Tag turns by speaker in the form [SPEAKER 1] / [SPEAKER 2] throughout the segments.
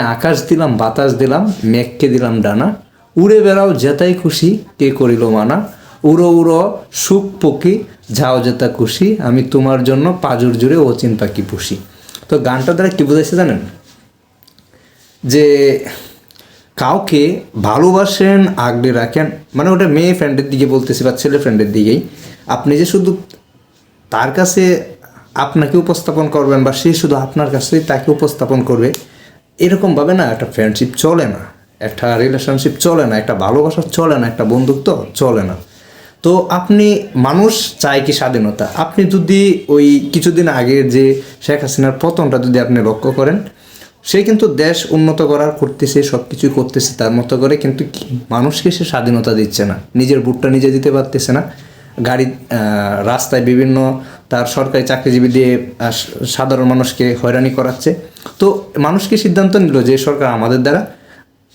[SPEAKER 1] আকাশ দিলাম, বাতাস দিলাম, মেঘকে দিলাম ডানা। উড়ে বেড়াও যেতাই খুশি, কে করিল মানা? উড়ো উড়ো, সুখ পকি ঝাও যেতা খুশি, আমি তোমার জন্য পাজুর জুড়ে অচিন পাখি পুষি। তো গানটা দ্বারা কি বোঝাইছে জানেন? যে কাউকে ভালোবাসেন, আগলে রাখেন মানে ওটা মেয়ে ফ্রেন্ডের দিকে বলতেছি বা ছেলে ফ্রেন্ডের দিকেই, আপনি যে শুধু তার কাছে আপনাকে উপস্থাপন করবেন বা সে শুধু আপনার কাছে তাকে উপস্থাপন করবে এরকমভাবে না একটা ফ্রেন্ডশিপ চলে না, একটা রিলেশনশিপ চলে না, একটা ভালোবাসা চলে না, একটা বন্ধুত্ব চলে না। তো আপনি মানুষ চায় কি স্বাধীনতা? আপনি যদি ওই কিছুদিন আগের যে শেখ হাসিনার পতনটা যদি আপনি লক্ষ্য করেন, সে কিন্তু দেশ উন্নত করার করতেছে সব কিছুই করতেছে তার মতো করে, কিন্তু মানুষকে সে স্বাধীনতা দিচ্ছে না, নিজের বুটটা নিজে দিতে পারতেছে না। গাড়ি রাস্তায় বিভিন্ন তার সরকারি চাকরিজীবী দিয়ে সাধারণ মানুষকে হয়রানি করাচ্ছে। তো মানুষ কি সিদ্ধান্ত নিল যে সরকার আমাদের দ্বারা?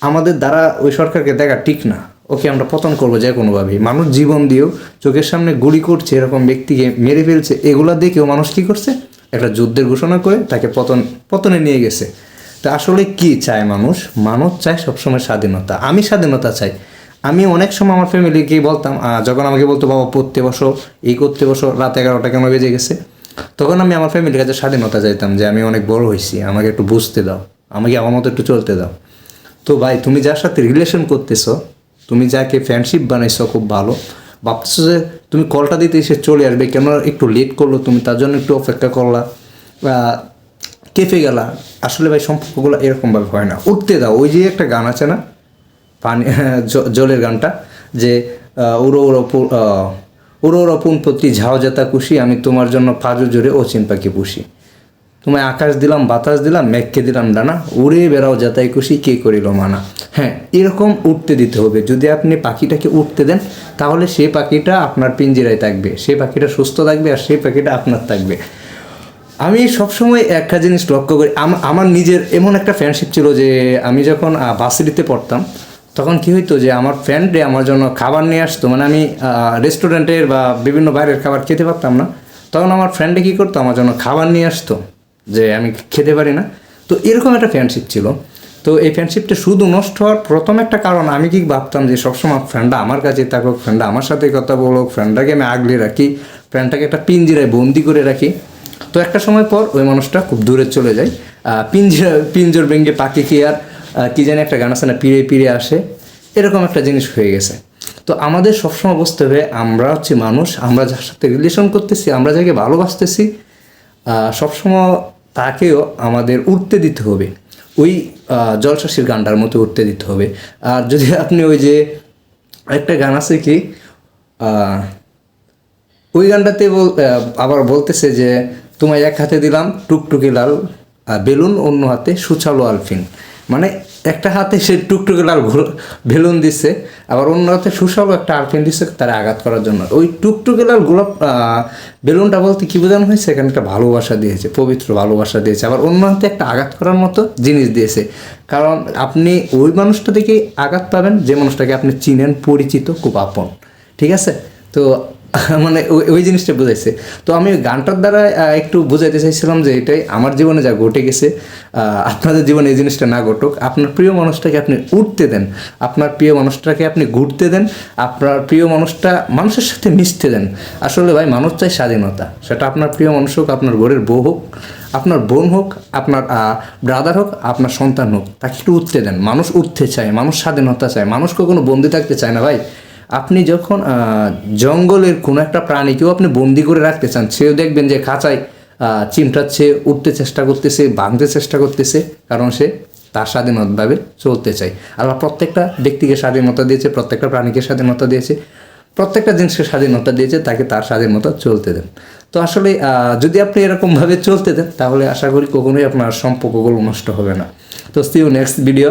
[SPEAKER 1] আমাদের দ্বারা ওই সরকারকে দেখা ঠিক না। ওকে আমরা পতন করব যে কোনোভাবেই। মানুষ জীবন দিয়েও চোখের সামনে গুলি করছে, এরকম ব্যক্তিকে মেরে ফেলছে, এগুলো দেখেও মানুষ কি করছে? একটা যুদ্ধের ঘোষণা করে তাকে পতন, পতনে নিয়ে গেছে। তা আসলে কি চায় মানুষ? মানুষ চায় সবসময় স্বাধীনতা। আমি স্বাধীনতা চাই। আমি অনেক সময় আমার ফ্যামিলিকে বলতাম যখন আমাকে বলতো, বাবা, পড়তে বসো, এই করতে বসো, রাত এগারোটা কেন বেজে গেছে? তখন আমি আমার ফ্যামিলির কাছে স্বাধীনতা চাইতাম যে আমি অনেক বড় হয়েছি আমাকে একটু বুঝতে দাও, আমাকে আমার মতো একটু চলতে দাও। তো ভাই, তুমি যার সাথে রিলেশন করতেছো, তুমি যাকে ফ্রেন্ডশিপ বানাইছো খুব ভালো, ভাবতেছো যে তুমি কলটা দিতে এসে চলে আসবে কেন একটু লেট করল তুমি, তার জন্য একটু অপেক্ষা করলা কেঁপে গেলা। আসলে ভাই, সম্পর্কগুলো এরকমভাবে হয় না। উঠতে দাও, ওই যে একটা গান আছে না? পানি জলের গানটা, যে উড়ো উড়ো পু- আহ, উড়ো উড়ো পুনপত্রী ঝাও জাতা খুশি আমি তোমার জন্য পাজু জোরে অচিন পাখি পুষি। তোমায় আকাশ দিলাম বাতাস দিলাম মেঘকে দিলাম ডানা উড়ে বেড়াও যাতাই খুশি কে করিল মানা। হ্যাঁ এরকম উঠতে দিতে হবে। যদি আপনি পাখিটাকে উঠতে দেন তাহলে সে পাখিটা আপনার পিঞ্জিরায় থাকবে সে পাখিটা সুস্থ থাকবে আর সেই পাখিটা আপনার থাকবে। আমি সবসময় একটা জিনিস লক্ষ্য করি আম- আমার নিজের এমন একটা ফ্রেন্ডশিপ ছিল যে আমি যখন ভার্সিটিতে পড়তাম তখন কি হইতো যে আমার ফ্রেন্ডে আমার জন্য খাবার নিয়ে আসতো? মানে আমি রেস্টুরেন্টের বা বিভিন্ন বাইরের খাবার খেতে পারতাম না। তখন আমার ফ্রেন্ডে কী করতো? আমার জন্য খাবার নিয়ে আসতো, যে আমি খেতে পারি না। তো এরকম একটা ফ্রেন্ডশিপ ছিল। তো এই ফ্রেন্ডশিপটা শুধু নষ্ট হওয়ার প্রথম একটা কারণ আমি কি ভাবতাম যে সবসময় ফ্রেন্ডটা আমার কাছে থাকুক ফ্রেন্ডটা আমার সাথে কথা বলুক ফ্রেন্ডটাকে আমি আগলে রাখি ফ্রেন্ডটাকে একটা পিঞ্জিরায় বন্দি করে রাখি। তো একটা সময় পর ওই মানুষটা খুব দূরে চলে যায়। পিঞ্জরা পিঞ্জর ভেঙ্গে পাখি কি আর কি জানি একটা গান আছে না পিড়ে পিড়ে আসে এরকম একটা জিনিস হয়ে গেছে। তো আমাদের সবসময় বুঝতে হবে আমরা হচ্ছে মানুষ আমরা যার সাথে রিলেশন করতেছি আমরা যাকে ভালোবাসতেছি সবসময় তাকেও আমাদের উঠতে দিতে হবে। ওই আহ, জলশাসীর গানটার মতো উঠতে দিতে হবে। আর যদি আপনি ওই যে একটা গান আছে কি ওই গানটাতে বল আবার বলতেছে যে তোমায় এক হাতে দিলাম টুকটুকি লাল বেলুন অন্য হাতে সুচালো আলফিন। মানে একটা হাতে সে টুকটুকি লাল বেলুন দিচ্ছে আবার অন্য হাতে সুশালো একটা আলফিন দিচ্ছে তারা আঘাত করার জন্য। ওই টুকটুকি লাল গোলাপ বেলুনটা বলতে কি বোঝানো হয়েছে? এখানে একটা ভালোবাসা দিয়েছে, পবিত্র ভালোবাসা দিয়েছে, আবার অন্য হাতে একটা আঘাত করার মতো জিনিস দিয়েছে। কারণ আপনি ওই মানুষটা থেকে আঘাত পাবেন, যে মানুষটাকে আপনি চিনেন, পরিচিত, খুব আপন। ঠিক আছে? তো মানে ওই জিনিসটা বুঝাইছে। তো আমি গানটার দ্বারা একটু বুঝাইতে চাইছিলাম যে এটাই আমার জীবনে যা ঘটে গেছে আপনাদের জীবনে এই জিনিসটা না ঘটুক। আপনার প্রিয় মানুষটাকে আপনি উঠতে দেন। আপনার প্রিয় মানুষটাকে আপনি ঘুরতে দেন। আপনার প্রিয় মানুষটা মানুষের সাথে মিশতে দেন। আসলে ভাই, মানুষ চাই স্বাধীনতা। সেটা আপনার প্রিয় মানুষ হোক, আপনার ঘরের বউ হোক, আপনার বোন হোক, আপনার ব্রাদার হোক, আপনার সন্তান হোক, তাকে একটু উঠতে দেন। মানুষ উঠতে চায়, মানুষ স্বাধীনতা চায়। মানুষ কখনো বন্দি থাকতে চায় না ভাই। আপনি যখন জঙ্গলের কোনো একটা প্রাণীকেও আপনি বন্দি করে রাখতে চান, সেও দেখবেন যে খাঁচায় চিমটাচ্ছে, উঠতে চেষ্টা করতেছে ভাঙতে চেষ্টা করতেছে, কারণ সে তার স্বাধীনভাবে চলতে চায়। আল্লাহ প্রত্যেকটা ব্যক্তিকে স্বাধীনতা দিয়েছে, প্রত্যেকটা প্রাণীকে স্বাধীনতা দিয়েছে, প্রত্যেকটা জিনিসকে স্বাধীনতা দিয়েছে, তাকে তার স্বাধীনতা চলতে দেন। তো আসলে যদি আপনি এরকমভাবে চলতে দেন, তাহলে আশা করি কখনোই আপনার সম্পর্কগুলো নষ্ট হবে না। তো সিউ নেক্সট ভিডিও